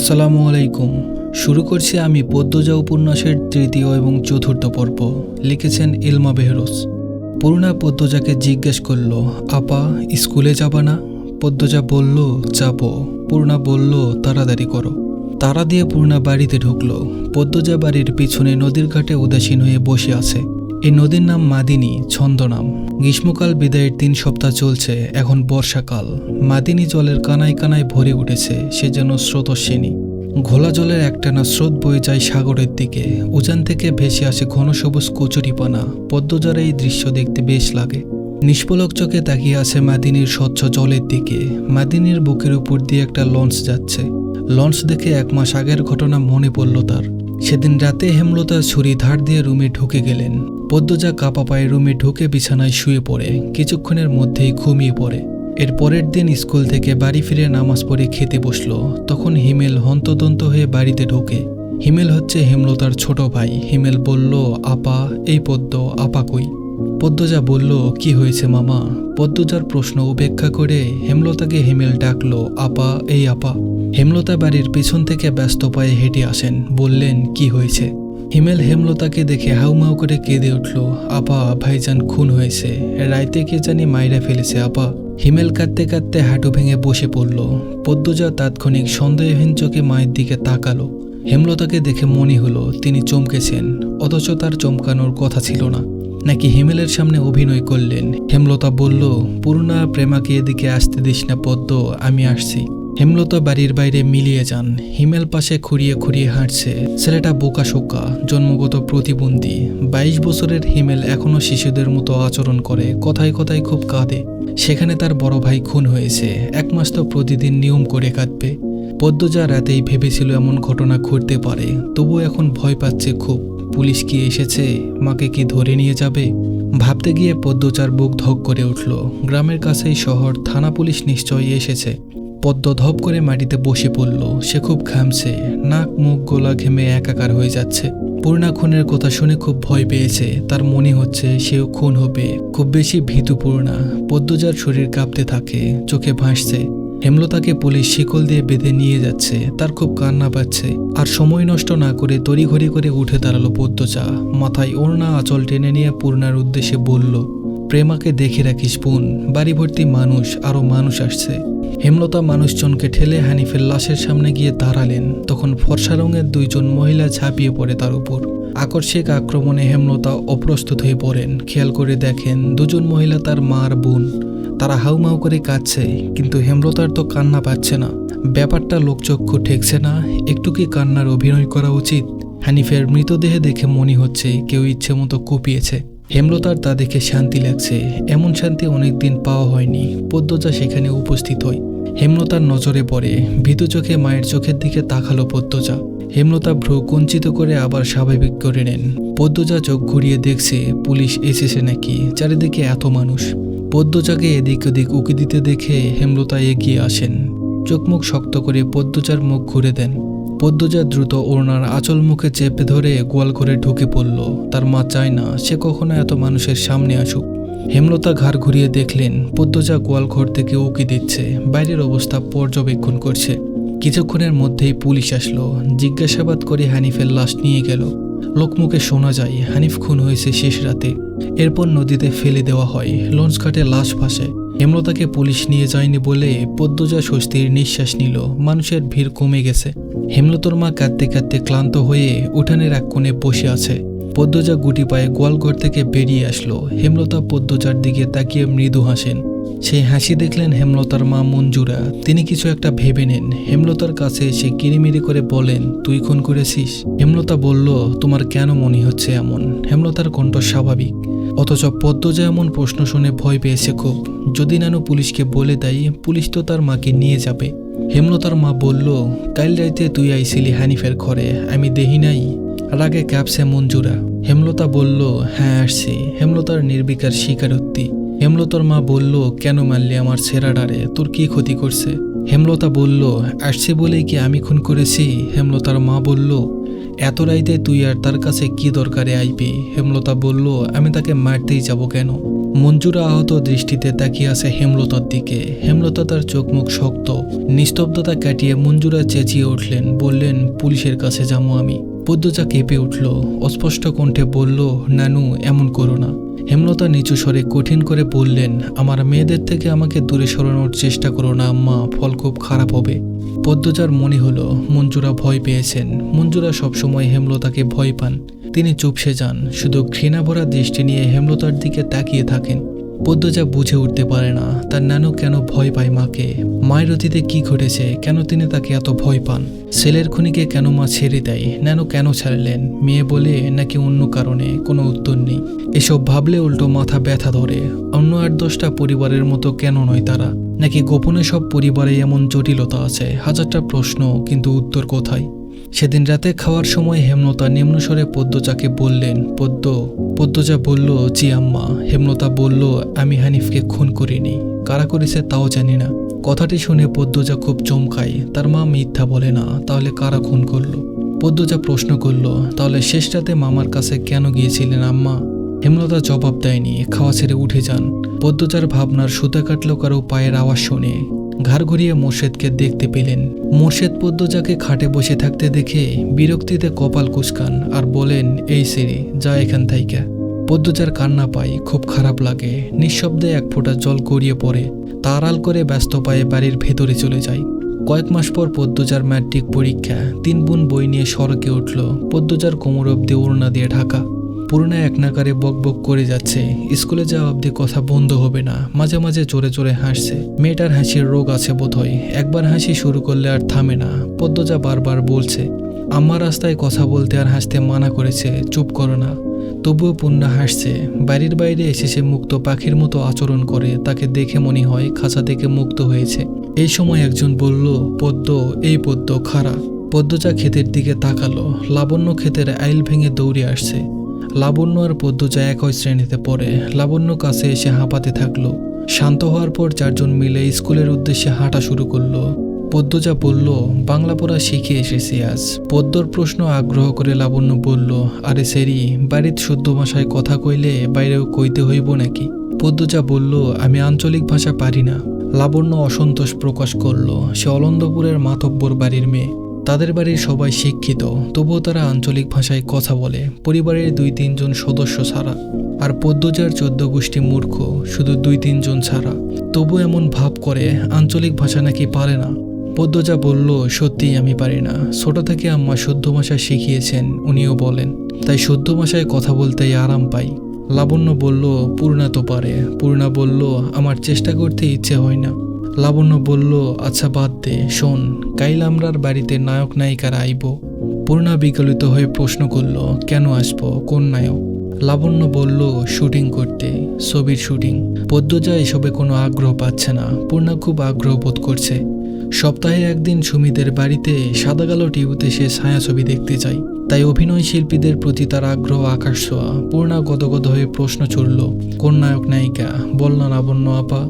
আসসালামু আলাইকুম। শুরু করছি আমি পদ্মজা উপন্যাসের তৃতীয় এবং চতুর্থ পর্ব, লিখেছেন ইলমা বেহরোজ। পূর্ণা পদ্মজাকে জিজ্ঞেস করল, আপা, স্কুলে যাবা না? পদ্মজা বলল, যাব। পূর্ণা বলল, তাড়াতাড়ি করো। তারা দিয়ে পূর্ণা বাড়িতে ঢুকলো। পদ্মজা বাড়ির পিছনে নদীর ঘাটে উদাসীন হয়ে বসে আছে। এই নদীর নাম মাদিনী, ছন্দনাম। গ্রীষ্মকাল বিদায়ের তিন সপ্তাহ চলছে, এখন বর্ষাকাল। মাদিনী জলের কানায় কানায় ভরে উঠেছে, সে যেন স্রোতস্বিনী। ঘোলা জলের একটানা স্রোত বয়ে যায় সাগরের দিকে। উজান থেকে ভেসে আসে ঘন সবুজ কচুরিপানা। পদ্মজার এই দৃশ্য দেখতে বেশ লাগে। নিষ্পলক চোখে তাকিয়ে আছে মাদিনীর স্বচ্ছ জলের দিকে। মাদিনীর বুকের উপর দিয়ে একটা লঞ্চ যাচ্ছে। লঞ্চ দেখে এক মাস আগের ঘটনা মনে পড়ল তার। সেদিন রাতে হেমলতা ছুরি ধার দিয়ে রুমে ঢুকে গেলেন। পদ্মজা কাপা পায়ে রুমে ঢুকে বিছানায় শুয়ে পড়ে, কিছুক্ষণের মধ্যেই ঘুমিয়ে পড়ে। এর পরের দিন স্কুল থেকে বাড়ি ফিরে নামাজ পড়ে খেতে বসল, তখন হিমেল হন্তদন্ত হয়ে বাড়িতে ঢোকে। হিমেল হচ্ছে হেমলতার ছোট ভাই। হিমেল বলল, আপা, এই পদ্ম, আপা কই? পদ্মজা বলল, কি হয়েছে মামা? পদ্মজার প্রশ্ন উপেক্ষা করে হেমলতাকে হেমেল ডাকলো, আপা, এই আপা। হেমলতা বাড়ির পিছন থেকে ব্যস্ত পায়ে হেঁটে আসেন, বললেন, কি হয়েছে? হিমেল হেমলতাকে দেখে হাউমাউ করে কেঁদে উঠল, আপা, ভাইজান খুন হয়েছে, রাইতে কে জানি মাইরা ফেলেছে, আপা। হিমেল কাঁদতে কাঁদতে হাঁটু ভেঙে বসে পড়ল, পদ্মজা তাৎক্ষণিক সন্দেহহীন চোখে মায়ের দিকে তাকালো। হেমলতাকে দেখে মনে হলো, তিনি চমকেছেন, অথচ তার চমকানোর কথা ছিল না। নাকি হিমেলের সামনে অভিনয় করলেন? হেমলতা বলল, পূর্ণা, প্রেমাকে এদিকে আসতে দিস না পদ্ম, আমি আসছি। হেমলতা বাড়ির বাইরে মিলিয়ে যান। হিমেল পাশে খুঁড়িয়ে খুঁড়িয়ে হাঁটছে। ছেলেটা বোকা শোকা, জন্মগত প্রতিবন্ধী। বাইশ বছরের হিমেল এখনও শিশুদের মতো আচরণ করে, কথায় কথায় খুব কাঁদে। সেখানে তার বড় ভাই খুন হয়েছে। এক মাস তো প্রতিদিন নিয়ম করে কাঁদবে। পদ্মজা রাতেই ভেবেছিল এমন ঘটনা ঘটতে পারে তবু এখন ভয় পাচ্ছে খুব। পুলিশ কি এসেছে? মাকে কি ধরে নিয়ে যাবে? ভাবতে গিয়ে পদ্মচার বুক ধক করে উঠল। গ্রামের কাছেই শহর, থানা পুলিশ নিশ্চয়ই এসেছে। পদ্ম ধপ করে মাটিতে বসে পড়ল। সে খুব ঘামছে। নাক, মুখ, গোলা ঘেমে একাকার হয়ে যাচ্ছে। পূর্ণা খুনের কথা শুনে খুব ভয় পেয়েছে। তার মনে হচ্ছে সেও খুন হবে। খুব বেশি ভীতু পূর্ণা। পদ্মজার শরীর কাঁপতে থাকে। চোখে ভাসছে। হেমলতাকে পুলিশ শিকল দিয়ে বেঁধে নিয়ে যাচ্ছে, তার খুব কান্না পাচ্ছে, আর সময় নষ্ট না করে তড়িঘড়ি করে উঠে দাঁড়াল পদ্মচা। মাথায় ওড়না আঁচল টেনে নিয়ে পূর্ণার উদ্দেশ্যে বলল, প্রেমাকে দেখে রাখিস বোন বাড়ি ভর্তি মানুষ আরও মানুষ আসছে। হেমলতা মানুষজনকে ঠেলে হানিফের লাশের সামনে গিয়ে দাঁড়ালেন, তখন ফর্সা রঙের দুইজন মহিলা ঝাঁপিয়ে পড়ে তার উপর। আকস্মিক আক্রমণে হেমলতা অপ্রস্তুত হয়ে পড়েন, খেয়াল করে দেখেন দুজন মহিলা তার মার বোন। তারা হাউমাউ করে কাঁদছে, কিন্তু হেমলতার তো কান্না পাচ্ছে না। ব্যাপারটা লোকচক্ষু ঠেকছে না, একটু কি কান্নার অভিনয় করা উচিত? হানিফের মৃতদেহে দেখে মনে হচ্ছে কেউ ইচ্ছে মতো কুপিয়েছে। হেমলতার তা দেখে শান্তি লাগছে, এমন শান্তি অনেকদিন পাওয়া হয়নি, পদ্মজা সেখানে উপস্থিত হয়। হেমলতার নজরে পড়ে, ভীতু চোখে মায়ের চোখের দিকে তাকালো পদ্মজা। হেমলতা ভ্রু কুঞ্চিত করে আবার স্বাভাবিক করে নেন। পদ্মজা চোখ ঘুরিয়ে দেখছে, পুলিশ এসেছে নাকি? চারিদিকে এত মানুষ। পদ্মজাকে এদিক ওদিক উকি দিতে দেখে হেমলতা এগিয়ে আসেন। চোখমুখ শক্ত করে পদ্মজার মুখ ঘুরে দেন। পদ্মজা দ্রুত ওড়নার আঁচল মুখে চেপে ধরে গোয়াল ঘরে ঢুকে পড়ল। তার মা চায় না সে কখনো এত মানুষের সামনে আসুক। হেমলতা ঘাড় ঘুরিয়ে দেখলেন, পদ্মজা গোয়াল ঘর থেকে উকি দিচ্ছে। বাইরের অবস্থা পর্যবেক্ষণ করছে। কিছুক্ষণের মধ্যেই পুলিশ আসলো। জিজ্ঞাসাবাদ করে হানিফের লাশ নিয়ে গেল। লোকমুখে শোনা যায়, হানিফ খুন হয়েছে শেষ রাতে। এরপর নদীতে ফেলে দেওয়া হয়। লঞ্চ ঘাটে লাশ ভাসে হেমলতাকে পুলিশ নিয়ে যায়নি বলে পদ্মজা স্বস্তির নিঃশ্বাস নিল। মানুষের ভিড় কমে গেছে। হেমলতর মা কাঁদতে কাঁদতে ক্লান্ত হয়ে উঠানের এক কোণে বসে আছে। পদ্মজা গুটি পায়ে গোয়ালঘর থেকে বেরিয়ে আসলো। হেমলতা পদ্মজার দিকে তাকিয়ে মৃদু হাসেন। সেই হাসি দেখলেন হেমলতার মা মঞ্জুরা। তিনি কিছু একটা ভেবে নেন। হেমলতার কাছে এসে কিরিমিরি করে বলেন, তুই খুন করেছিস? হেমলতা বলল, তোমার কেন মনে হচ্ছে এমন? হেমলতার কণ্ঠ স্বাভাবিক। অথচ পদ্মজা এমন প্রশ্ন শুনে ভয় পেয়েছে খুব। যদি নানু পুলিশকে বলে দেয়, পুলিশ তো তার মাকে নিয়ে যাবে। হেমলতার মা বলল, কাল রাইতে তুই আইছিলি হানিফের ঘরে। আমি দেহি নাই। রাগে ক্যাপসে মঞ্জুরা। হেমলতা বলল হ্যাঁ আসছি। হেমলতার নির্বিকার স্বীকারোক্তি। হেমলতার মা বলল, কেন মারলি আমার ছেঁড়াডারে তোর কি ক্ষতি করছে? হেমলতা বলল, আসছে বলেই কি আমি খুন করেছি? হেমলতার মা বলল, এত রাইতে তুই আর তার কাছে কি দরকারে আইবি? হেমলতা বলল, আমি তাকে মারতেই যাব কেন? মঞ্জুরা আহত দৃষ্টিতে তাকিয়ে আছে হেমলতার দিকে। হেমলতা তার চোখ মুখ শক্ত। নিস্তব্ধতা কাটিয়ে মঞ্জুরা চেঁচিয়ে উঠলেন, বললেন, পুলিশের কাছে যাব আমি। পদ্মজা কেঁপে উঠল, অস্পষ্ট কণ্ঠে বলল, নানু, এমন করো না। হেমলতা নিচু স্বরে কঠিন করে বললেন, আমার মেয়েদের থেকে আমাকে দূরে সরানোর চেষ্টা করো না, আম্মা, ফল খুব খারাপ হবে। পদ্মজার মনে হলো, মঞ্জুরা ভয় পেয়েছেন। মঞ্জুরা সবসময় হেমলতাকে ভয় পান। তিনি চুপসে যান, শুধু ঘৃণা ভরা দৃষ্টি নিয়ে হেমলতার দিকে তাকিয়ে থাকেন। পদ্মজা বুঝে উঠতে পারে না। তার নানু কেন ভয় পায় মাকে? মায়ের অতীতে কি ঘটেছে? কেন তিনি তাকে এত ভয় পান? ছেলের খুনিকে কেন মা ছেড়ে দেয়? নানু কেন ছাড়লেন? মেয়ে বলে নাকি অন্য কারণে? কোনো উত্তর নেই। এসব ভাবলে উল্টো মাথা ব্যথা ধরে। অন্য আট দশটা পরিবারের মতো কেন নয় তারা? নাকি গোপনে সব পরিবারে এমন জটিলতা আছে? হাজারটা প্রশ্ন, কিন্তু উত্তর কোথায়? সেদিন রাতে খাওয়ার সময় হেমলতা নিম্নস্বরে পদ্মজাকে বললেন, পদ্ম, পদ্মজা বলল, জি আম্মা। হেমলতা বলল, আমি হানিফকে খুন করিনি। কারা করেছে তাও জানি না। কথাটি শুনে পদ্মজা খুব চমকায়। তার মা মিথ্যা বলে না, তাহলে কারা খুন করল? পদ্মজা প্রশ্ন করল, তাহলে শেষ রাতে মামার কাছে কেন গিয়েছিলেন আম্মা? হেমলতা জবাব দেয়নি, খাওয়া ছেড়ে উঠে যান। পদ্মজার ভাবনার সুতা কাটলো কারও পায়ের আওয়াজ শুনে। ঘাড় ঘুরিয়ে মোর্শেদকে দেখতে পেলেন। মোর্শেদ পদ্মজাকে খাটে বসে থাকতে দেখে বিরক্তিতে কপাল কুচকান আর বলেন, এই সিরি যা এখান থাইকা। পদ্মজার কান্না পাই খুব খারাপ লাগে। নিঃশব্দে এক ফোঁটা জল গড়িয়ে পড়ে। তারাল করে ব্যস্ত পায়ে বাড়ির ভেতরে চলে যায়। কয়েক মাস পর পদ্মজার ম্যাট্রিক পরীক্ষা। তিন বোন বই নিয়ে সড়কে উঠল। পদ্মজার কোমর অব্দি ওড়না দিয়ে ঢাকা। পুরোনো এক নাকারে বক বক করে যাচ্ছে। স্কুলে যাওয়া অব্দি কথা বন্ধ হবে না। মাঝে মাঝে জোরে জোরে হাসছে। মেয়েটার হাসির রোগ আছে বোধহয়। একবার হাসি শুরু করলে আর থামে না। পদ্মজা বারবার বলছে আমার রাস্তায় কথা বলতে আর হাসতে মানা করেছে। চুপ করো না। তবুও পূর্ণা হাসছে। বাড়ির বাইরে এসে সে মুক্ত পাখির মতো আচরণ করে। তাকে দেখে মনে হয় খাঁচা থেকে মুক্ত হয়েছে। এই সময় একজন বলল, পদ্ম, এই পদ্ম, খাড়া। পদ্মজা ক্ষেতের দিকে তাকালো। লাবণ্য ক্ষেতের আইল ভেঙে দৌড়ে আসছে। লাবণ্য আর পদ্মজা একই শ্রেণীতে পড়ে। লাবণ্য কাছে এসে হাঁপাতে থাকল। শান্ত হওয়ার পর চারজন মিলে স্কুলের উদ্দেশ্যে হাঁটা শুরু করল। পদ্মজা বলল, বাংলা পড়া শিখে এসেছি আজ। পদ্মর প্রশ্ন আগ্রহ করে লাবণ্য বলল, আরে সেরি, বাড়ির শুদ্ধ ভাষায় কথা কইলে বাইরেও কইতে হইব নাকি? পদ্মজা বলল, আমি আঞ্চলিক ভাষা পারি না। লাবণ্য অসন্তোষ প্রকাশ করল, সে অলন্দপুরের মাতব্বর বাড়ির মেয়ে। তাদের বাড়ির সবাই শিক্ষিত, তবুও তারা আঞ্চলিক ভাষায় কথা বলে। পরিবারের দুই তিনজন সদস্য ছাড়া। আর পদ্মজার চোদ্দ গোষ্ঠী মূর্খ, শুধু দুই তিনজন ছাড়া। তবু এমন ভাব করে, আঞ্চলিক ভাষা নাকি পারে না। পদ্মজা বলল, সত্যিই আমি পারি না। ছোট থেকে আম্মা শুদ্ধ ভাষা শিখিয়েছেন, উনিও বলেন। তাই শুদ্ধ ভাষায় কথা বলতেই আরাম পাই। লাবণ্য বলল, পূর্ণা তো পারে। পূর্ণা বলল, আমার চেষ্টা করতে ইচ্ছে হয় না। লাবণ্য বলল আচ্ছা বাদ দে, শোন, কাইল আমরার বাড়িতে নায়ক নায়িকারা আইব। পূর্ণা বিকলিত হয়ে প্রশ্ন করল, কেন আসব? কোন নায়ক? লাবণ্য বলল, শুটিং করতে, ছবির শুটিং। পদ্মজা এসবে কোনো আগ্রহ পাচ্ছে না। পূর্ণা খুব আগ্রহ বোধ করছে। সপ্তাহে একদিন সুমিদের বাড়িতে সাদা কালো টিভিতে সে ছায়াছবি দেখতে যায় তাই অভিনয় শিল্পীদের প্রতি তার আগ্রহ আকাশ ছোঁয়া। পূর্ণা গদগদ হয়ে প্রশ্ন ছুড়ল, কোন নায়ক নায়িকা? বল না লাবণ্য আপা।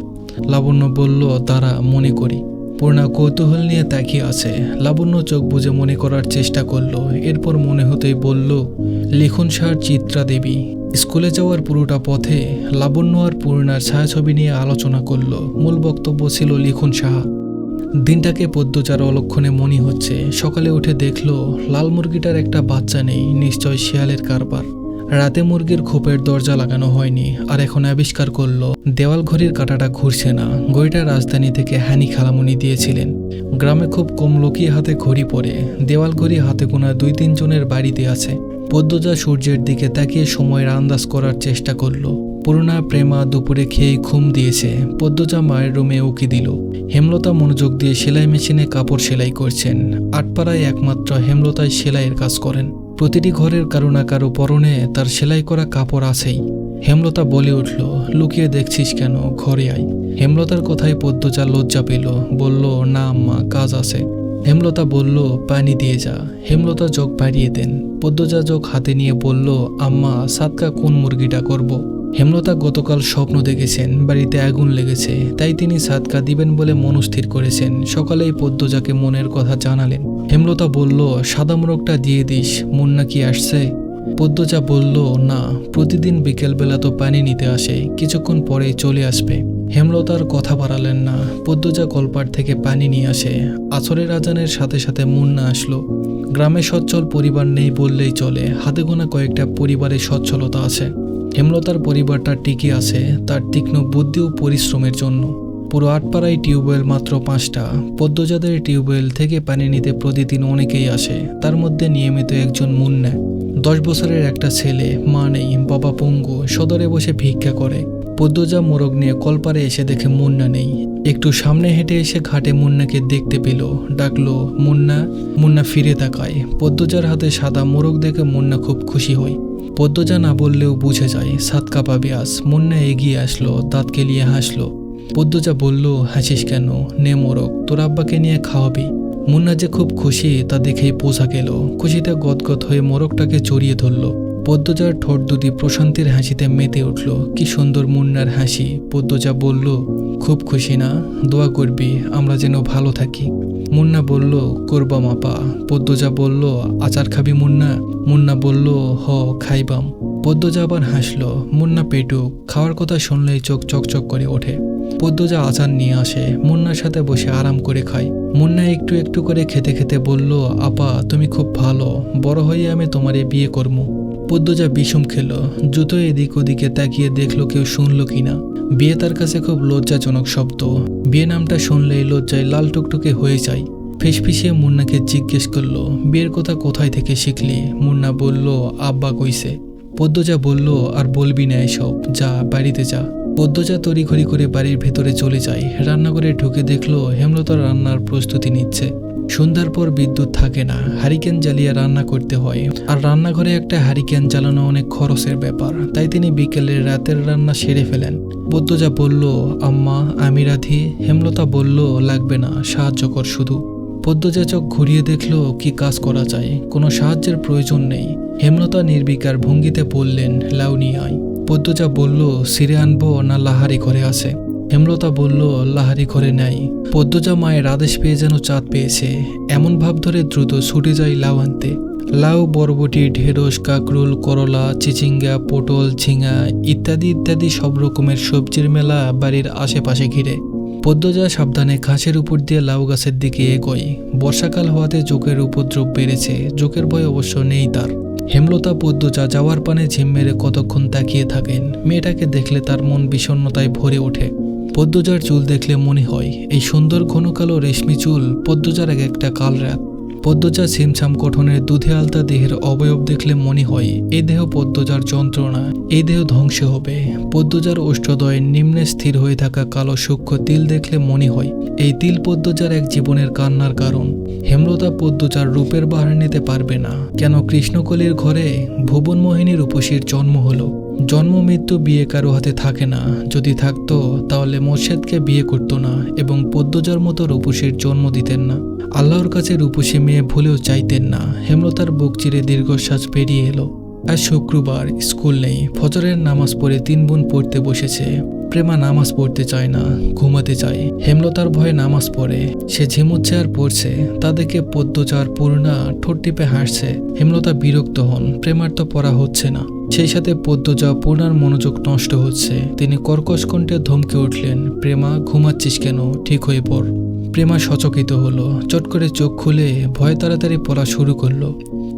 লাবণ্য বলল, তারা মনে করি। পূর্ণা কৌতূহল নিয়ে তাকিয়ে আছে। লাবণ্য চোখ বুঝে মনে করার চেষ্টা করল। এরপর মনে হতেই বলল, লিখন সার চিত্রা দেবী। স্কুলে যাওয়ার পুরোটা পথে লাবণ্য আর পূর্ণার ছায়াছবি নিয়ে আলোচনা করল। মূল বক্তব্য ছিল লিখন সাহা। দিনটাকে পদ্মচার অলক্ষণে মনে হচ্ছে। সকালে উঠে দেখল, লাল মুরগিটার একটা বাচ্চা নেই, নিশ্চয় শিয়ালের কারবার। রাতে মুরগির খোপের দরজা লাগানো হয়নি, আর এখন আবিষ্কার করল দেওয়াল ঘড়ির কাঁটাটা ঘুরছে না। ঘড়িটা রাজধানী থেকে হ্যানি খালামুনি দিয়েছিলেন। গ্রামে খুব কম লোকই হাতে ঘড়ি পড়ে দেওয়াল ঘড়ি হাতে গোনা দুই তিনজনের বাড়িতে আছে। পদ্মজা সূর্যের দিকে তাকিয়ে সময়ের আন্দাজ করার চেষ্টা করল। পুরোনা প্রেমা দুপুরে খেয়ে ঘুম দিয়েছে। পদ্মজা মায়ের রুমে উকি দিল। হেমলতা মনোযোগ দিয়ে সেলাই মেশিনে কাপড় সেলাই করছেন। আটপাড়ায় একমাত্র হেমলতায় সেলাইয়ের কাজ করেন। প্রতিটি ঘরের কারও না কারও পরনে তার সেলাই করা কাপড় আছেই। হেমলতা বলে উঠল, লুকিয়ে দেখছিস কেন? ঘরে আয়। হেমলতার কথায় পদ্মজা লজ্জা পেল, বলল, না আম্মা, কাজ আছে। হেমলতা বলল, পানি দিয়ে যা। হেমলতা জগ বাড়িয়ে দেন। পদ্মজা জগ হাতে নিয়ে বলল, আম্মা, সাতকা কোন মুরগিটা করব। হেমলতা গতকাল স্বপ্ন দেখেছেন, বাড়িতে আগুন লেগেছে, তাই তিনি সাদকা দিবেন বলে মনস্থির করেছেন। সকালেই পদ্মজাকে মনের কথা জানালেন। হেমলতা বলল, সাদা মোরগটা দিয়ে দিস মুন্না কি আসছে? পদ্মজা বলল, না, প্রতিদিন বিকেলবেলা তো পানি নিতে আসে, কিছুক্ষণ পরেই চলে আসবে। হেমলতার কথা বাড়ালেন না, পদ্মজা কলপার থেকে পানি নিয়ে আসে। আছরের আজানের সাথে সাথে মুন্না আসলো। গ্রামে সচ্ছল পরিবার নেই বললেই চলে, হাতে গোনা কয়েকটা পরিবারে সচ্ছলতা আছে। হেমলতার পরিবারটা টিকে আছে, তার তীক্ষ্ণ বুদ্ধি ও পরিশ্রমের জন্য। পুরো আটপাড়ায় টিউবওয়েল মাত্র পাঁচটা। পদ্মজাদের টিউবওয়েল থেকে পানি নিতে প্রতিদিন অনেকেই আসে। তার মধ্যে নিয়মিত একজন মুন্না। দশ বছরের একটা ছেলে, মা নেই, বাবা পঙ্গু, সদরে বসে ভিক্ষা করে। পদ্মজা মোরগ নিয়ে কলপারে এসে দেখে মুন্না নেই। একটু সামনে হেঁটে এসে ঘাটে মুন্নাকে দেখতে পেল। ডাকলো, মুন্না মুন্না ফিরে তাকায়। পদ্মজার হাতে সাদা মোরগ দেখে মুন্না খুব খুশি হয়। পদ্মজা না বললেও বুঝে যায়, সাত কাপা ব্যাস মুন্না এগিয়ে আসলো, দাঁত কেলিয়ে হাসলো। পদ্মজা বলল, হাসিস কেন? নে মোরগ, তোর আব্বাকে নিয়ে খাওয়াবি। মুন্না যে খুব খুশি, তা দেখেই পোষা গেল। খুশিতে গদগদ হয়ে মোরগটাকে জড়িয়ে ধরল। পদ্মজার ঠোঁট দুটি প্রশান্তির হাসিতে মেতে উঠল। কি সুন্দর মুন্নার হাসি, পদ্মজা বলল। খুব খুশি না? দোয়া করবি, আমরা যেন ভালো থাকি। মুন্না বলল, করবা আপা পদ্মজা বলল, আচার খাবি মুন্না? মুন্না বলল, হ, খাইবাম। পদ্মজা আবার হাসলো, মুন্না পেটুক খাওয়ার কথা শুনলেই চোখ চকচক করে ওঠে। পদ্মজা আচার নিয়ে আসে, মুন্নার সাথে বসে আরাম করে খায়। মুন্না একটু একটু করে খেতে খেতে বলল, আপা, তুমি খুব ভালো, বড় হয়ে আমি তোমারে বিয়ে করব পদ্মজা বিষম খেলো, জুতো এদিক ওদিকে তাকিয়ে দেখল কেউ শুনলো কিনা। বিয়ে তার কাছে খুব লজ্জাজনক শব্দ। বিয়ে নামটা শুনলেই লজ্জায় লাল টুকটুকে হয়ে যায়। ফিসফিসিয়ে মুন্নাকে জিজ্ঞেস করল, বিয়ের কথা কোথায় থেকে শিখলি? মুন্না বলল, আব্বা কইছে। পদ্মজা বলল, আর বলবি না এসব, যা, বাড়িতে যা। পদ্মজা তড়িঘড়ি করে বাড়ির ভেতরে চলে যায়। রান্নাঘরে ঢুকে দেখল হেমলতা রান্নার প্রস্তুতি নিচ্ছে। সন্ধ্যার পর বিদ্যুৎ থাকে না, হারিকেন জ্বালিয়ে রান্না করতে হয়। আর রান্নাঘরে একটা হারিকেন জ্বালানো অনেক খরচের ব্যাপার, তাই তিনি বিকেলে রাতের রান্না সেরে ফেলেন। পদ্মজা বলল, আম্মা, আমি রাধি। হেমলতা বলল, লাগবে না, সাহায্য কর শুধু। পদ্মজা চোখ ঘুরিয়ে দেখল, কি কাজ করা যায়? কোনো সাহায্যের প্রয়োজন নেই। হেমলতা নির্বিকার ভঙ্গিতে বললেন, লাউ নিয়ে আয়। পদ্মজা বলল, সিরে আনব না লাহারি ঘরে আছে। হেমলতা বলল লাহারি ঘরে নাই। পদ্মজা মায়ের আদেশ পেয়ে যেন চাঁদ পেয়েছে। এমন ভাব ধরে দ্রুত ছুটে যায় লাউ আনতে। লাউ, বরবটি, ঢেঁড়স, কাকরুল, করলা, চিচিঙ্গা, পটল, ঝিঙা ইত্যাদি ইত্যাদি সব রকমের সবজির মেলা বাড়ির আশেপাশে ঘিরে। পদ্মজা সাবধানে ঘাসের উপর দিয়ে লাউ গাছের দিকে এগোয়। বর্ষাকাল হওয়াতে জোকের উপদ্রব বেড়েছে। জোকের ভয় অবশ্য নেই তার। হেমলতা পদ্মজা যাওয়ার পানে ঝিম মেরে কতক্ষণ তাকিয়ে থাকেন? মেয়েটাকে দেখলে তার মন বিষণ্ণতায় ভরে ওঠে। পদ্মজার চুল দেখলে মনে হয়, এই সুন্দর ঘন কালো রেশমি চুল পদ্মজার এক একটা কাল রাত পদ্মজা ছিমছাম গঠনের দুধে আলতা দেহের অবয়ব দেখলে মনে হয় এই দেহ পদ্মজার যন্ত্রণা এই দেহ ধ্বংস হবে। পদ্মজার ওষ্ঠদয়ের নিম্নে স্থির হয়ে থাকা কালো সূক্ষ্ম তিল দেখলে মনে হয়, এই তিল পদ্মজার এক জীবনের কান্নার কারণ। হেমলতা পদ্মজার রূপের বাহার নিতে পারবে না। কেন কৃষ্ণকলির ঘরে ভুবনমোহিনী রূপসীর জন্ম হলো? জন্ম, মৃত্যু বিয়ে কারও হাতে থাকে না। যদি থাকতো, তাহলে মোর্শেদকে বিয়ে করতো না এবং পদ্মজার মতো রূপসীর জন্ম দিতেন না। আল্লাহর কাছে রূপসী মেয়ে ভুলেও চাইতেন না। হেমলতার বুক চিরে দীর্ঘশ্বাস পেরিয়ে এলো। আজ শুক্রবার, স্কুল নেই। ফজরের নামাজ পড়ে তিন বোন পড়তে বসেছে। প্রেমা নামাজ পড়তে চায় না, ঘুমাতে চায়। হেমলতার ভয়ে নামাজ পড়ে। সে ঝিমুচ্ছে আর পড়ছে। তাদেরকে পদ্মচার পূর্ণা ঠোঁট টিপে হাসছে। হেমলতা বিরক্ত হন। প্রেমার তো পড়া হচ্ছে না। সেই সাথে পদ্মজা পূর্ণার মনোযোগ নষ্ট হচ্ছে। তিনি কর্কশ কণ্ঠে ধমকে উঠলেন, প্রেমা, ঘুমাচ্ছিস কেন? ঠিক হয়ে পড়। প্রেমা সচকিত হলো, চট করে চোখ খুলে ভয় তাড়াতাড়ি পড়া শুরু করল।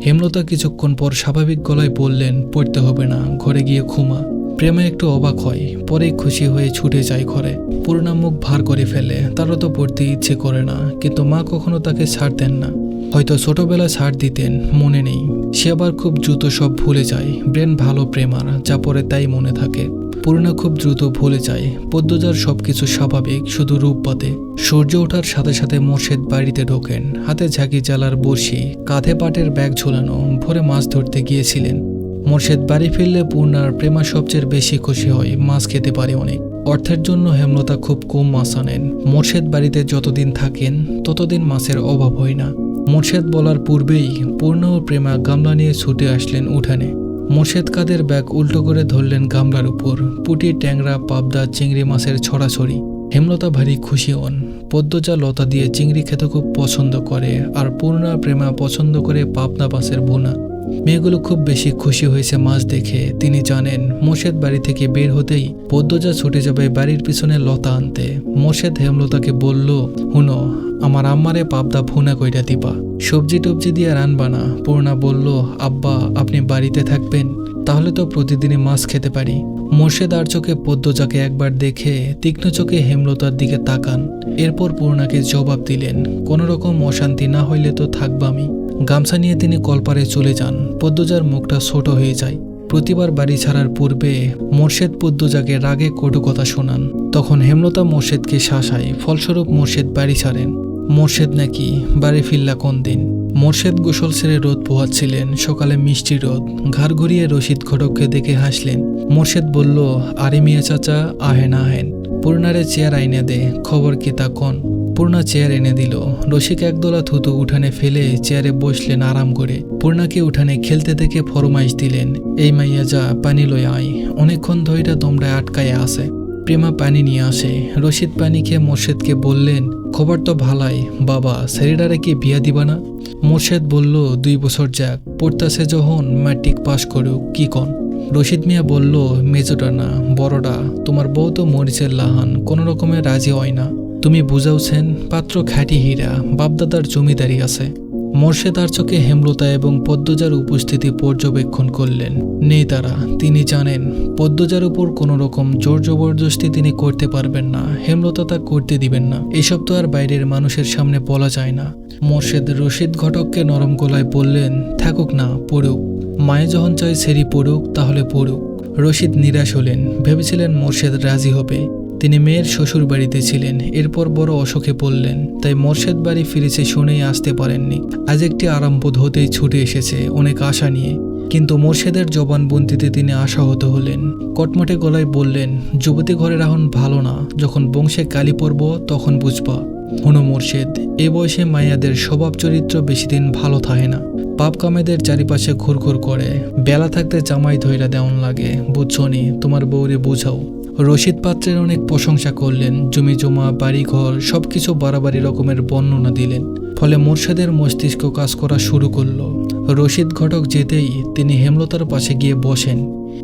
হেমলতা কিছুক্ষণ পর স্বাভাবিক গলায় বললেন, পড়তে হবে না, ঘরে গিয়ে ঘুমা। প্রেমা একটু অবাক হয়, পরেই খুশি হয়ে ছুটে যায় ঘরে। পূর্ণা মুখ ভার করে ফেলে, তারও তো পড়তে ইচ্ছে করে না, কিন্তু মা কখনো তাকে ছাড় দেন না। হয়তো ছোটবেলায় ছাড় দিতেন, মনে নেই। সে আবার খুব দ্রুত সব ভুলে যায়। ব্রেন ভালো প্রেমার, যা পরে তাই মনে থাকে। পূর্ণা খুব দ্রুত ভুলে যায়। পদ্মজার সবকিছু স্বাভাবিক, শুধু রূপ বাদে। সূর্য ওঠার সাথে সাথে মোর্শেদ বাড়িতে ঢোকেন। হাতে ঝাঁকি জ্বালার বড়শি, কাঁধে পাটের ব্যাগ ঝোলানো, ভোরে মাছ ধরতে গিয়েছিলেন। মোর্শেদ বাড়ি ফিরলে পূর্ণার প্রেমা সবচেয়ে বেশি খুশি হয়, মাছ খেতে পারে অনেক। অর্থের জন্য হেমলতা খুব কম মাছ আনেন। মোর্শেদ বাড়িতে যতদিন থাকেন, ততদিন মাছের অভাব হয় না। মোর্শেদ বলার পূর্বেই পূর্ণ ও প্রেমা গামলা নিয়ে ছুটে আসলেন উঠানে। মোর্শেদ কাদের ব্যাগ উল্টো করে ধরলেন গামলার উপর। পুটি, ট্যাংরা, পাবদা, চিংড়ি মাছের ছড়াছড়ি। হেমলতা ভারী খুশি হন। পদ্মজা লতা দিয়ে চিংড়ি খেতে খুব পছন্দ করে আর পূর্ণা প্রেমা পছন্দ করে পাবনা মাছের বোনা মেয়েগুলো খুব বেশি খুশি হয়েছে মাছ দেখে। তিনি জানেন, মোর্শেদ বাড়ি থেকে বের হতেই পদ্মজা ছুটে যাবে বাড়ির পিছনে লতা আনতে। মোর্শেদ হেমলতাকে বলল, হুনো, আমার আম্মারে পাবদা ভুনা কইরা দিবা। সবজি টবজি দিয়ে রানবা না। পূর্ণা বলল, আব্বা, আপনি বাড়িতে থাকবেন, তাহলে তো প্রতিদিনই মাছ খেতে পারি। মোর্শেদ আর চোখে পদ্মজাকে একবার দেখে তীক্ষ্ণ চোখে হেমলতার দিকে তাকান। এরপর পূর্ণাকে জবাব দিলেন কোনো রকম অশান্তি না হইলে তো থাকবা আমি। গামছা নিয়ে তিনি কলপারে চলে যান। পদ্মজার মুখটা ছোট হয়ে যায়। প্রতিবার বাড়ি ছাড়ার পূর্বে মোর্শেদ পদ্মজাকে রাগে কটু কথা শোনান। তখন হেমলতা মোর্শেদকে শাসায়, ফলস্বরূপ মোর্শেদ বাড়ি ছাড়েন। মোর্শেদ নাকি বাড়ি ফিরলা কোন দিন? মোর্শেদ গোসল সেরে রোদ পোহাচ্ছিলেন, সকালে মিষ্টি রোদ, ঘাড় ঘুরিয়ে রশিদ ঘটককে দেখে হাসলেন। মোর্শেদ বলল, আরে মিয়া চাচা, আহেন আহেন। পূর্ণারে চেয়ার আইনে দে, খবর কি তা কন? পূর্ণা চেয়ার এনে দিল। রসিক একদলা থুতু উঠানে ফেলে চেয়ারে বসলেন আরাম করে। পূর্ণাকে উঠানে খেলতে দেখে ফরমাইশ দিলেন, এই মাইয়া যা, পানি লই আয়। অনেকক্ষণ ধইরা তোমরা আটকায় আসে প্রেমা পানি নিয়ে আসে। রশিদ পানি খেয়ে মোর্শেদকে বললেন, খবর তো ভালাই। বাবা ছেলেটারে কি বিয়া দিবা না? মোর্শেদ বলল, দুই বছর যাক। পড়তাছে যখন, ম্যাট্রিক পাশ করুক, কি কন? রশিদ মিয়া বলল, মেজোটা না, বড়টা। তোমার বউ তো মরিচের লাহান, কোনো রকমে রাজি হয় না। তুমি বুঝাওছেন পাত্র খাঁটি হীরা, বাপদাদার জমিদারি আছে। মোর্শেদ আর চোখে হেমলতা এবং পদ্মজার উপস্থিতি পর্যবেক্ষণ করলেন। নেই তারা, তিনি জানেন, পদ্মজার উপর কোনো রকম জোর জবরদস্তি তিনি করতে পারবেন না, হেমলতা তা করতে দিবেন না। এসব তো আর বাইরের মানুষের সামনে বলা যায় না। মোর্শেদ রশিদ ঘটককে নরম গলায় বললেন, থাকুক না, পড়ুক। মায়ে যখন চায় সেরি পড়ুক, তাহলে পড়ুক। রশিদ নিরাশ হলেন, ভেবেছিলেন মোর্শেদ রাজি হবে। তিনি মেয়ের শ্বশুর বাড়িতে ছিলেন। এরপর বড় অসুখে পড়লেন। তাই মোর্শেদ বাড়ি ফিরেছে শুনেই আসতে পারেননি। আজ একটি আরামবোধ হতেই ছুটে এসেছে অনেক আশা নিয়ে। কিন্তু মোর্শেদের জবানবন্দিতে তিনি আশাহত হলেন। কটমটে গলায় বললেন, যুবতী ঘরের এখন ভালো না। যখন বংশে কালি পড়ব তখন বুঝবা। হুনো মোর্শেদ, এ বয়সে মাইয়াদের স্বভাব চরিত্র বেশি দিন ভালো থাকে না। পাপ কামেদের চারিপাশে ঘুরঘুর করে। বেলা থাকতে জামাই ধৈরা দেওয়ান লাগে। বুঝছনি তোমার বউরে বুঝাও। রশিদ পাত্রের অনেক প্রশংসা করলেন, জমি, জমা, বাড়িঘর, সবকিছু বাড়াবাড়ি রকমের বর্ণনা দিলেন। ফলে মোর্শেদের মস্তিষ্ক কাজ করা শুরু করল। রশিদ ঘটক যেতেই তিনি হেমলতার পাশে গিয়ে বসেন।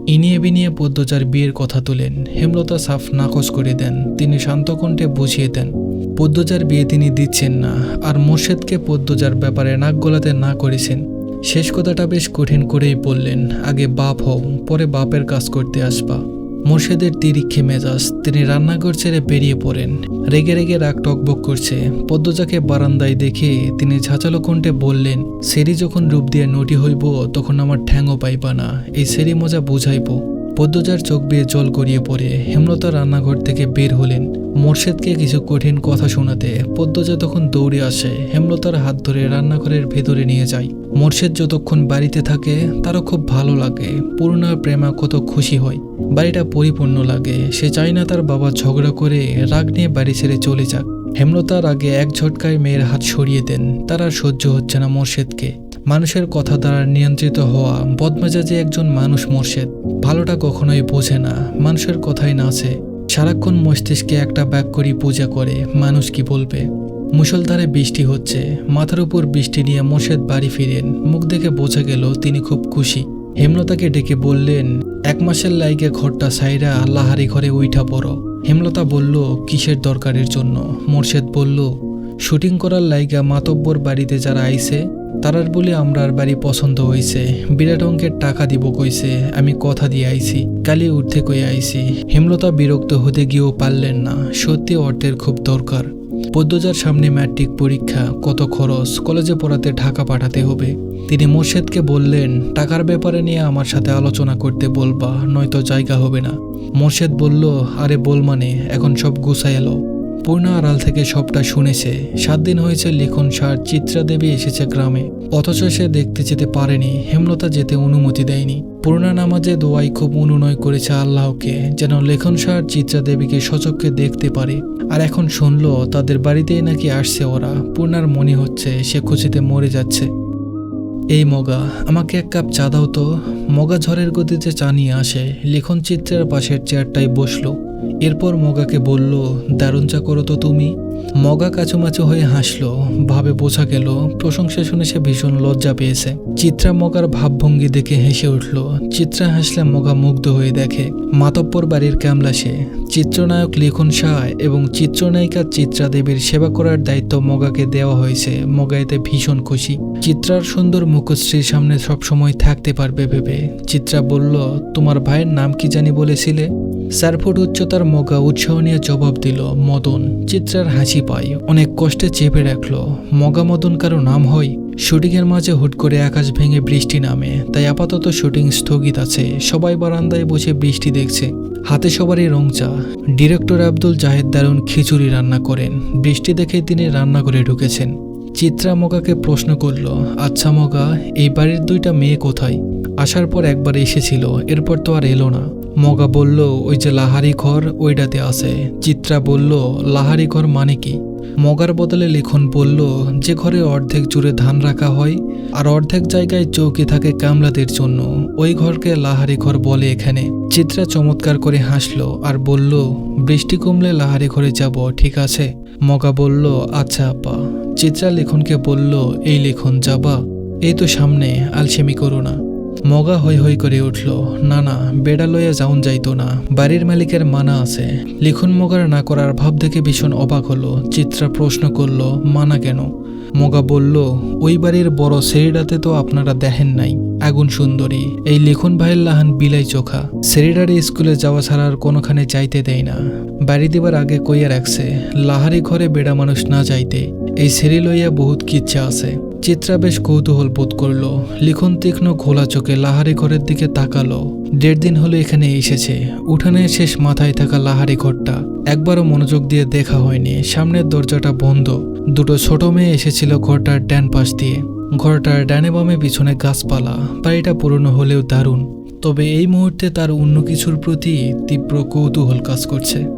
ইনিয়ে বিনিয়ে পদ্মচার বিয়ের কথা তোলেন। হেমলতা সাফ নাকচ করে দেন। তিনি শান্ত কণ্ঠে বুঝিয়ে দেন পদ্মজার বিয়ে তিনি দিচ্ছেন না, আর মোর্শেদকে পদ্মজার ব্যাপারে নাক গলাতে না করেছেন। শেষ কথাটা বেশ কঠিন করেই বললেন আগে বাপ হও, পরে বাপের কাজ করতে আসবা। মোর্শেদের তিরিক্ষে মেজাজ, তিনি রান্নাঘর ছেড়ে বেরিয়ে পড়েন। রেগে রেগে রাগ টকবক করছে। পদ্মজাকে বারান্দায় দেখে তিনি ঝাঁচালো কণ্ঠে বললেন সেরি যখন রূপ দিয়ে নটি হইব, তখন আমার ঠ্যাংও পাইবা না। এই সেরি মজা বুঝাইব। পদ্মজার চোখ বেয়ে জল গড়িয়ে পড়ে হেমলতা রান্নাঘর থেকে বের হলেন। মোর্শেদকে কিছু কঠিন কথা শোনাতে পদ্মজা তখন দৌড়ে আসে, হেমলতার হাত ধরে রান্নাঘরের ভেতরে নিয়ে যায়। মোর্শেদ যতক্ষণ বাড়িতে থাকে, তারও খুব ভালো লাগে, পূর্ণা প্রেমা কত খুশি হয়। বাড়িটা পরিপূর্ণ লাগে, সে চায় না তার বাবা ঝগড়া করে রাগ নিয়ে বাড়ি ছেড়ে চলে যাক। হেমলতার আগে এক ঝটকায় মেয়ের হাত সরিয়ে দেন, তার আর সহ্য হচ্ছে না মোর্শেদকে। মানুষের কথা দ্বারা নিয়ন্ত্রিত হওয়া বদমেজাজে একজন মানুষ মোর্শেদ। ভালোটা কখনোই বোঝে না। মানুষের কথাই নাচে সারাক্ষণ মস্তিষ্কে একটা ব্যাগ করি পূজা করে। মানুষ কি বলবে? মুষলধারে বৃষ্টি হচ্ছে। মাথার উপর বৃষ্টি নিয়ে মোর্শেদ বাড়ি ফিরেন। মুখ দেখে বোঝা গেল তিনি খুব খুশি। হেমলতাকে ডেকে বললেন, এক মাসের লাইগে ঘরটা সাইরা আল্লাহারি ঘরে উইঠা পড়ো। হেমলতা বলল, কিসের দরকারের জন্য? মোর্শেদ বলল, শুটিং করার লাইগা মাতব্বর বাড়িতে যারা আইছে তারার বলে, আমরার বাড়ি পছন্দ হইছে। বিরাট অঙ্কের টাকা দিব কইছে। আমি কথা দিয়ে আইছি। কালি উঠতে কই আইছি। হেমলতা বিরক্ত হতে গিয়েও পারলেন না। সত্যি অর্থের খুব দরকার। পদ্মজার সামনে ম্যাট্রিক পরীক্ষা, কত খরচ, কলেজে পড়াতে ঢাকা পাঠাতে হবে। তিনি মোর্শেদকে বললেন, টাকার ব্যাপারে নিয়ে আমার সাথে আলোচনা করতে বলবা, নয়তো জায়গা হবে না। মোর্শেদ বলল, আরে বল মানে এখন সব গুছাই এলো পূর্ণা আড়াল থেকে সবটা শুনেছে। সাত দিন হয়েছে লিখন সার চিত্রা দেবী এসেছে গ্রামে। অথচ সে দেখতে যেতে পারেনি, হেমলতা যেতে অনুমতি দেয়নি। পূর্ণা নামাজে দোয়াই খুব অনুনয় করেছে আল্লাহকে, যেন লেখন সার চিত্রা দেবীকে সচককে দেখতে পারে। আর এখন শুনল, তাদের বাড়িতেই নাকি আসছে ওরা। পূর্ণার মনে হচ্ছে, সে খুশিতে মরে যাচ্ছে। এই মগা, আমাকে এক কাপ চা দাও তো। মগা ঝড়ের গতিতে চা নিয়ে আসে। লিখন চিত্রের পাশের চেয়ারটায় বসল। এরপর মগাকে বলল, দারুণ চা করো তো তুমি। মগা কাছুমাচু হয়ে হাসলো। ভাবে বোঝা গেল, প্রশংসা শুনে সে ভীষণ লজ্জা পেয়েছে। চিত্রা মগার ভাবভঙ্গি দেখে হেসে উঠল। চিত্রা হাসলে মগা মুগ্ধ হয়ে দেখে, মাতব্বর বাড়ির ক্যামলা সে। চিত্রনায়ক লিখন শাহ এবং চিত্রনায়িকা চিত্রা দেবীর সেবা করার দায়িত্ব মগাকে দেওয়া হয়েছে। মগা এতে ভীষণ খুশি। চিত্রার সুন্দর মুখশ্রীর সামনে সবসময় থাকতে পারবে ভেবে। চিত্রা বলল, তোমার ভাইয়ের নাম কি জানি বলেছিলে? চার ফুট উচ্চতার মগা উৎসাহ নিয়ে জবাব দিল মদন। চিত্রার হাসি পায় অনেক কষ্টে চেপে রাখল। মগা মদন কারও নাম হয়? শুটিংয়ের মাঝে হুট করে আকাশ ভেঙে বৃষ্টি নামে। তাই আপাতত শুটিং স্থগিত আছে। সবাই বারান্দায় বসে বৃষ্টি দেখছে। হাতে সবারই রং চা। ডিরেক্টর আব্দুল জাহেদ দারুণ খিচুড়ি রান্না করেন। বৃষ্টি দেখে তিনি রান্না করে ঢুকেছেন। চিত্রা মগাকে প্রশ্ন করল আচ্ছা মগা, এই বাড়ির দুইটা মেয়ে কোথায়? আসার পর একবার এসেছিল। এরপর তো আর এলো না। মগা বলল, ওই যে লাহারি ঘর ওইটাতে আছে। চিত্রা বলল, লাহারি ঘর মানে কি? মগার বদলে লিখন বলল, যে ঘরে অর্ধেক জুড়ে ধান রাখা হয় আর অর্ধেক জায়গায় চৌকি থাকে কামলাদের জন্য, ওই ঘরকে লাহারি ঘর বলে এখানে। চিত্রা চমৎকার করে হাসলো আর বলল, বৃষ্টি কমলে লাহারি ঘরে যাব, ঠিক আছে? মগা বলল আচ্ছা আপা। চিত্রা লিখনকে বলল, এই লিখন যাবা, এই তো সামনে, আলসেমি করো না। মগা হৈ হৈ করে উঠল না না বেড়া লইয়া যাউন যাইতো না, বাড়ির মালিকের মানা আছে। লিখন মগার না করার ভাব দেখে ভীষণ অবাক হলো, চিত্রা প্রশ্ন করল, মানা কেন? মগা বলল, ওই বাড়ির বড় সেরিডাতে তো আপনারা দেখেন নাই, আগুন সুন্দরী। এই লিখন ভাইয়ের লাহান বিলাই চোখা, সেরিডারে স্কুলে যাওয়া ছাড়া আর কোনোখানে যাইতে দেয় না। বাড়ি দিবার আগে কইয়া রাখছে, লাহারি ঘরে বেড়া মানুষ না যাইতে, এই সেরি লইয়া বহুত কিচ্ছা আছে। চিত্রা বেশ কৌতূহল বোধ করল। লিখন তীক্ষ্ণ ঘোলা চোখে লাহারি ঘরের দিকে তাকালো। দেড় দিন হলো এখানে এসেছে। উঠানের শেষ মাথায় থাকা লাহারি ঘরটা। একবারও মনোযোগ দিয়ে দেখা হয়নি। সামনের দরজাটা বন্ধ। দুটো ছোট মেয়ে এসেছিল ঘরটার ড্যান পাশ দিয়ে। ঘরটার ডানে বামে পিছনে গাছপালা। বাড়িটা পুরনো হলেও দারুণ। তবে এই মুহূর্তে তার অন্য কিছুর প্রতি তীব্র কৌতূহল কাজ করছে।